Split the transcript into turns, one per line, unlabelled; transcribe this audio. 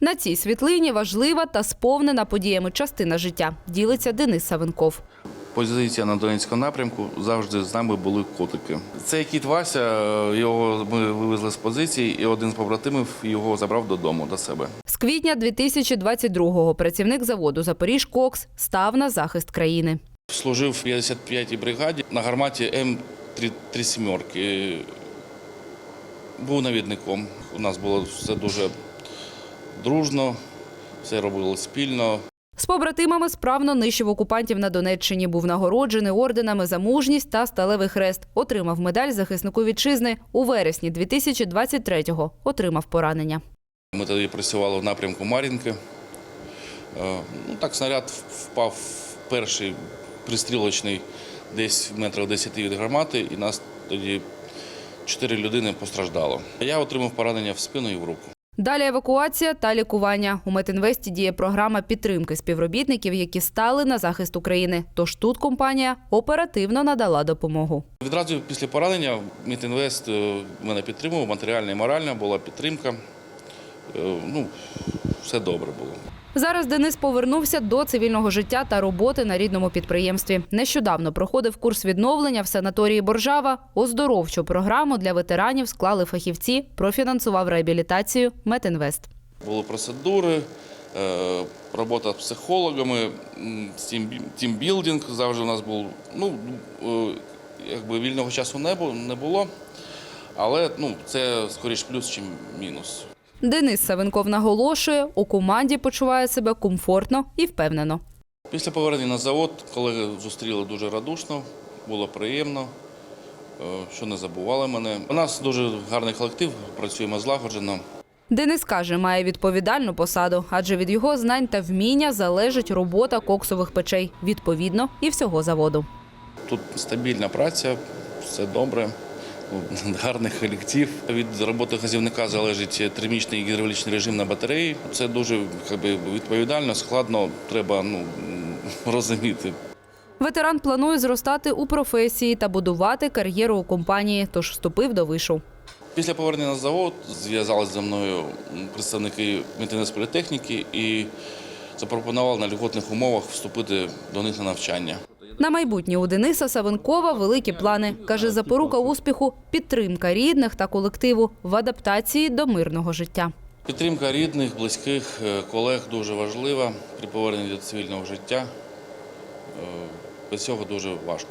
На цій світлині важлива та сповнена подіями частина життя. Ділиться Денис Савенков.
Позиція на Донецькому напрямку завжди з нами були котики. Цей кіт Вася, е, його ми вивезли з позиції, і один з побратимів його забрав додому до себе.
З квітня 2022-го працівник заводу Запоріж Кокс став на захист країни.
Служив в 55-й бригаді на гарматі М37. Був навідником. У нас було все дуже дружно, все робили спільно.
З побратимами справно нищив окупантів на Донеччині. Був нагороджений орденами за мужність та сталевий хрест. Отримав медаль захиснику вітчизни. У вересні 2023-го отримав поранення.
Ми тоді працювали в напрямку Мар'їнки. Е, Ну, так снаряд впав в перший пристрілочний десь в метрах 10 від гармати, і нас тоді чотири людини постраждало. Я отримав поранення в спину і в руку.
Далі евакуація та лікування. У Метінвесті діє програма підтримки співробітників, які стали на захист України. Тож тут компанія оперативно надала допомогу.
Відразу після поранення Мітінвест е, мене підтримував, матеріальна і моральна була підтримка. Е, Ну, все добре було.
Зараз Денис повернувся до цивільного життя та роботи на рідному підприємстві. Нещодавно проходив курс відновлення в санаторії Боржава. Оздоровчу програму для ветеранів склали фахівці. Профінансував реабілітацію Метінвест.
Були процедури, е, робота з психологами, тімбілдинг завжди у нас був. Ну, е, якби вільного часу не було, не було але ну, це скоріш плюс, ніж мінус.
Денис Савенков наголошує, у команді почуває себе комфортно і впевнено.
Після повернення на завод колеги зустріли дуже радушно, було приємно, е, що не забували мене. У нас дуже гарний колектив, працюємо злагоджено.
Денис каже, має відповідальну посаду, адже від його знань та вміння залежить робота коксових печей, відповідно, і всього заводу.
Тут стабільна праця, все добре, гарний колектив. Від роботи газівника залежить термічний гідравлічний режим на батареї. Це дуже якби, відповідально, складно, треба ну, розуміти.
Ветеран планує зростати у професії та будувати кар'єру у компанії, тож вступив до вишу.
Після повернення на завод зв'язалися зі мною представники політехніки і запропонували на льготних умовах вступити до них на навчання.
На майбутнє у Дениса Савенкова великі плани. Каже, запорука успіху – підтримка рідних та колективу в адаптації до мирного життя.
Підтримка рідних, близьких, е, колег дуже важлива при поверненні до цивільного життя. Е, Без цього дуже важко.